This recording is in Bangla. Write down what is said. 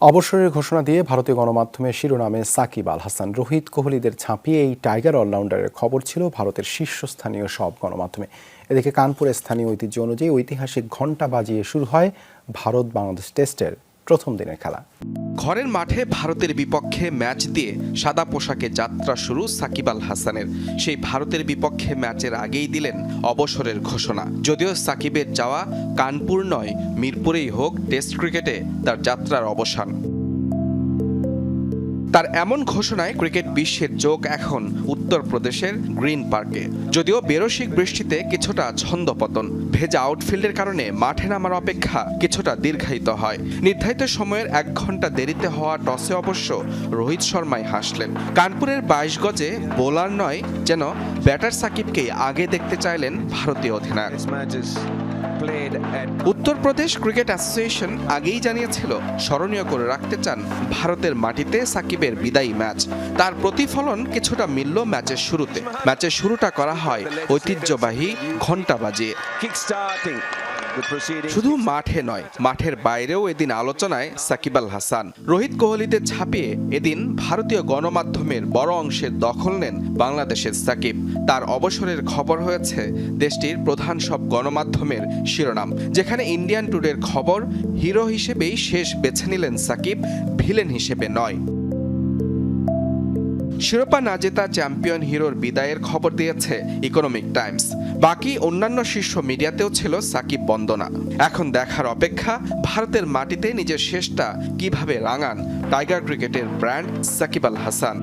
অবসরের ঘোষণা দিয়ে ভারতীয় গণমাধ্যমে শিরোনামে সাকিব আল হাসান। রোহিত কোহলিদের ছাপিয়ে এই টাইগার অলরাউন্ডারের খবর ছিল ভারতের শীর্ষস্থানীয় সব গণমাধ্যমে। এদিকে কানপুরের স্থানীয় ঐতিহ্য অনুযায়ী ঐতিহাসিক ঘণ্টা বাজিয়ে শুরু হয় ভারত বাংলাদেশ টেস্টের প্রথম দিনের খেলা। ঘরের মাঠে ভারতের বিপক্ষে ম্যাচ দিয়ে সাদা পোশাকে যাত্রা শুরু সাকিব আল হাসানের। সেই ভারতের বিপক্ষে ম্যাচের আগেই দিলেন অবসরের ঘোষণা। যদিও সাকিবের যাওয়া কানপুর নয়, মিরপুরেই হোক, টেস্ট ক্রিকেটে তার যাত্রার অবসান। তার এমন ঘোষণায় ক্রিকেট বিশ্বের চোখ এখন উত্তরপ্রদেশের গ্রিন পার্কে। যদিও বেরসিক বৃষ্টিতে কিছুটা ছন্দপতন, ভেজা আউটফিল্ডের কারণে মাঠে নামার অপেক্ষা কিছুটা দীর্ঘায়িত হয়। নির্ধারিত সময়ের এক ঘণ্টা দেরিতে হওয়া টসে অবশ্য রোহিত শর্মাই হাসলেন। কানপুরের বাইশ গজে বোলার নয়, যেন ব্যাটার সাকিবকেই আগে দেখতে চাইলেন ভারতীয় অধিনায়ক। উত্তরপ্রদেশ ক্রিকেট অ্যাসোসিয়েশন আগেই জানিয়েছিল, স্মরণীয় করে রাখতে চান ভারতের মাটিতে সাকিবের বিদায়ী ম্যাচ তার প্রতিফলন কিছুটা মিলল ম্যাচের শুরুতে ম্যাচের শুরুটা করা হয় ঐতিহ্যবাহী ঘণ্টা বাজিয়ে. শুধু মাঠে নয় মাঠের বাইরেও এদিন আলোচনায় সাকিব আল হাসান। রোহিত কোহলিতে ছাপিয়ে এদিন ভারতীয় গণমাধ্যমের বড় অংশের দখল নেন বাংলাদেশের সাকিব। তার অবসরের খবর হয়েছে দেশটির প্রধান সব গণমাধ্যমের শিরোনাম যেখানে ইন্ডিয়ান টুডের খবর হিরো হিসেবেই শেষ বেছে নিলেন সাকিব ভিলেন হিসেবে নয়। শিরোপা না জেতা চ্যাম্পিয়ন হিরোর বিদায়ের খবর দিয়েছে ইকোনমিক টাইমস বাকি অন্যান্য শীর্ষ মিডিয়াতেও ছিল সাকিব বন্দনা। এখন দেখার অপেক্ষা, ভারতের মাটিতে নিজের শেষটা কীভাবে রাঙান? টাইগার ক্রিকেটের ব্র্যান্ড সাকিব আল হাসান।